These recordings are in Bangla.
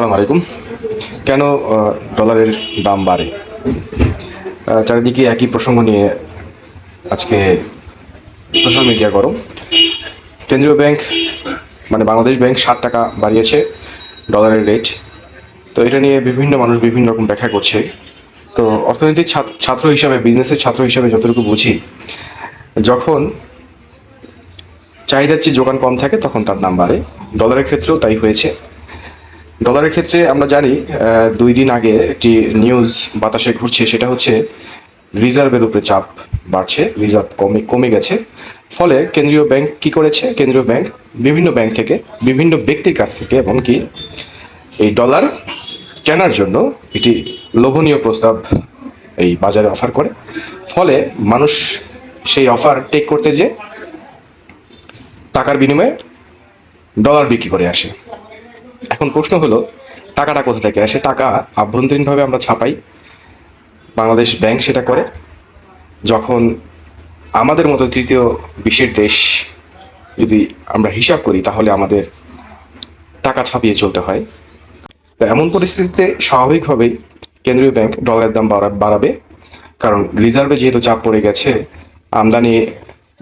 আসসালামু আলাইকুম। কেন ডলারের দাম বাড়ে? চারিদিকে একই প্রসঙ্গ নিয়ে আজকে সোশ্যাল মিডিয়া গরম। কেন্দ্রীয় ব্যাংক মানে বাংলাদেশ ব্যাংক ষাট টাকা বাড়িয়েছে ডলারের রেট তো এটা নিয়ে বিভিন্ন মানুষ বিভিন্ন রকম ব্যাখ্যা করছে। তো অর্থনৈতিক ছাত্র- হিসাবে বিজনেসের ছাত্র হিসাবে যতটুকু বুঝি, যখন চাহিদার চেয়ে যোগান কম থাকে, তখন তার দাম বাড়ে। ডলারের ক্ষেত্রেও তাই হয়েছে। ডলারের ক্ষেত্রে আমরা জানি দুই দিন আগে একটি নিউজ বাতাসে ঘুরছে, সেটা হচ্ছে রিজার্ভের উপরে চাপ বাড়ছে, রিজার্ভ কমে কমে গেছে। ফলে কেন্দ্রীয় ব্যাংক কি করেছে? কেন্দ্রীয় ব্যাংক বিভিন্ন ব্যাংক থেকে, বিভিন্ন ব্যক্তির কাছ থেকে, এমনকি এই ডলার কেনার জন্য একটি লোভনীয় প্রস্তাব এই বাজারে অফার করে। ফলে মানুষ সেই অফার টেক করতে যে টাকার বিনিময়ে ডলার বিক্রি করে আসে। এখন প্রশ্ন হলো, টাকাটা কোথা থেকে আসে? টাকা আভ্যন্তরীণভাবে আমরা ছাপাই, বাংলাদেশ ব্যাংক সেটা করে। যখন আমাদের মতো তৃতীয় বিশ্বের দেশ যদি আমরা হিসাব করি, তাহলে আমাদের টাকা ছাপিয়ে চলতে হয়। তো এমন পরিস্থিতিতে স্বাভাবিকভাবেই কেন্দ্রীয় ব্যাংক ডলারের দাম বাড়া- বাড়াবে, কারণ রিজার্ভে যেহেতু চাপ পড়ে গেছে, আমদানি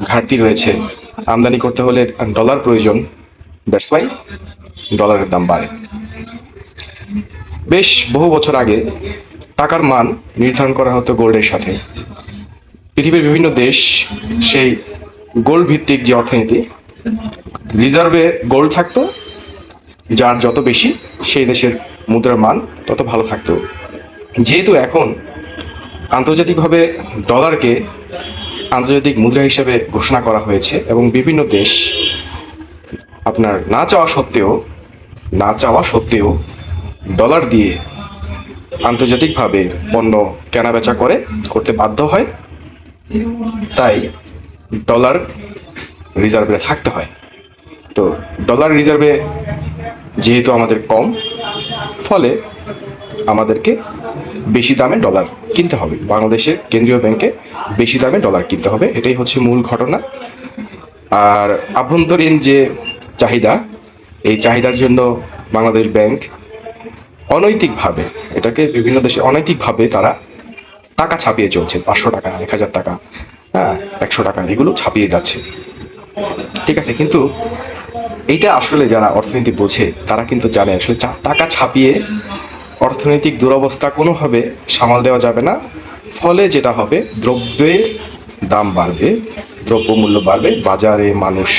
ঘাটতি রয়েছে, আমদানি করতে হলে ডলার প্রয়োজন দ্যাটস ওয়াই ডলারের দাম বাড়ে। বেশ বহু বছর আগে টাকার মান নির্ধারণ করা হতো গোল্ডের সাথে। পৃথিবীর বিভিন্ন দেশ সেই গোল্ড ভিত্তিক যে অর্থনীতি, রিজার্ভে গোল্ড থাকতো, যার যত বেশি সেই দেশের মুদ্রার মান তত ভালো থাকতো। যেহেতু এখন আন্তর্জাতিকভাবে ডলারকে আন্তর্জাতিক মুদ্রা হিসেবে ঘোষণা করা হয়েছে এবং বিভিন্ন দেশ আপনার না চাওয়া সত্ত্বেও, না চাওয়া সত্ত্বেও ডলার দিয়ে আন্তর্জাতিকভাবে পণ্য কেনাবেচা করে করতে বাধ্য হয়, তাই ডলার রিজার্ভে থাকতে হয়। তো ডলার রিজার্ভে যেহেতু আমাদের কম, ফলে আমাদেরকে বেশি দামে ডলার কিনতে হবে। বাংলাদেশের কেন্দ্রীয় ব্যাংকে বেশি দামে ডলার কিনতে হবে, এটাই হচ্ছে মূল ঘটনা। আর আভ্যন্তরীণ যে চাহিদা, এই চাহিদার জন্য বাংলাদেশ ব্যাংক অনৈতিকভাবে, এটাকে বিভিন্ন দেশে অনৈতিকভাবে তারা টাকা ছাপিয়ে চলছে, পাঁচশো টাকা, এক হাজার টাকা হ্যাঁ একশো টাকা, এগুলো ছাপিয়ে যাচ্ছে। ঠিক আছে, কিন্তু এইটা আসলে যারা অর্থনীতি বোঝে, তারা কিন্তু জানে আসলে টাকা ছাপিয়ে অর্থনৈতিক দুরবস্থা কোনোভাবে সামাল দেওয়া যাবে না। ফলে যেটা হবে, দ্রব্যের দাম বাড়বে, দ্রব্যমূল্য বাড়বে, বাজারে মানুষ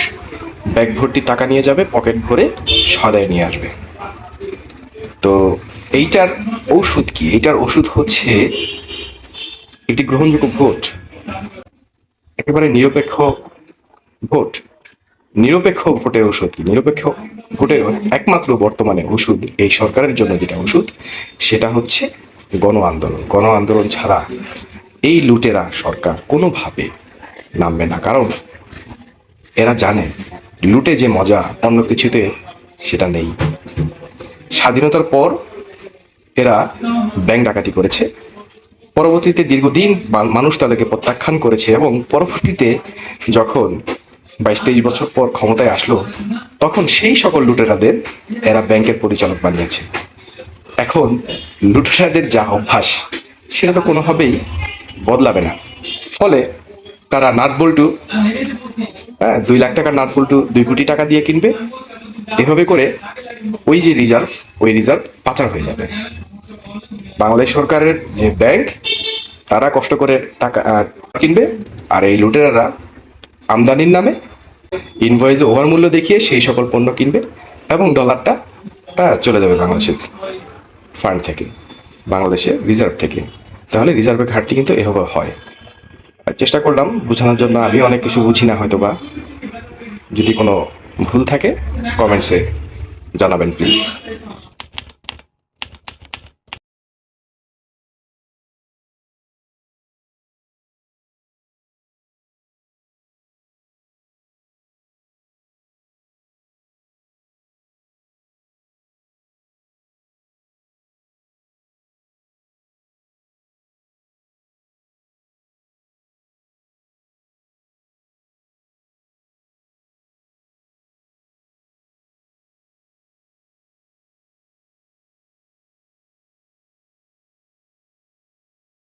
ব্যাগ ভর্তি টাকা নিয়ে যাবে, পকেট ভরে সদায় নিয়ে আসবে। তো এইটার ঔষধ কি? এইটার ওষুধ হচ্ছে একটি গ্রহণযোগ্য ভোট। একেবারে নিরপেক্ষ ভোট। নিরপেক্ষ ভোটের ওষুধ কি? নিরপেক্ষ ভোটের একমাত্র বর্তমানে ওষুধ এই সরকারের জন্য যেটা ওষুধ সেটা হচ্ছে গণ আন্দোলন। গণ আন্দোলন ছাড়া এই লুটেরা সরকার কোনোভাবে নামবে না। কারণ এরা জানে লুটে যে মজা অন্য কিছুতে সেটা নেই। স্বাধীনতার পর এরা ব্যাংক ডাকাতি করেছে। পরবর্তীতে দীর্ঘদিন মানুষ তাদেরকে প্রত্যাখ্যান করেছে এবং পরবর্তীতে যখন বাইশ তেইশ বছর পর ক্ষমতায় আসলো, তখন সেই সকল লুটেরাদের এরা ব্যাংকের পরিচালক বানিয়েছে। এখন লুটেরাদের যা অভ্যাস, সেটা তো কোনোভাবেই বদলাবে না। ফলে তারা নাট বল্টু হ্যাঁ দুই লাখ টাকার নাট বল্টু দুই কোটি টাকা দিয়ে কিনবে। এভাবে করে ওই যে রিজার্ভ, ওই রিজার্ভ পাচার হয়ে যাবে। বাংলাদেশ সরকারের যে ব্যাংক, তারা কষ্ট করে টাকা কিনবে। আর এই লুটেরারা আমদানির নামে ইনভয়েসে ওভার মূল্য দেখিয়ে সেই সকল পণ্য কিনবে এবং ডলারটা টা চলে যাবে বাংলাদেশের ফান্ড থেকে, বাংলাদেশের রিজার্ভ থেকে। তাহলে রিজার্ভের ঘাটতি কিন্তু এভাবে হয়। চেষ্টা করলাম বোঝানোর জন্য আমি অনেক কিছু বুঝি না হয়তো বা যদি কোনো ভুল থাকে কমেন্টসে জানাবেন প্লিজ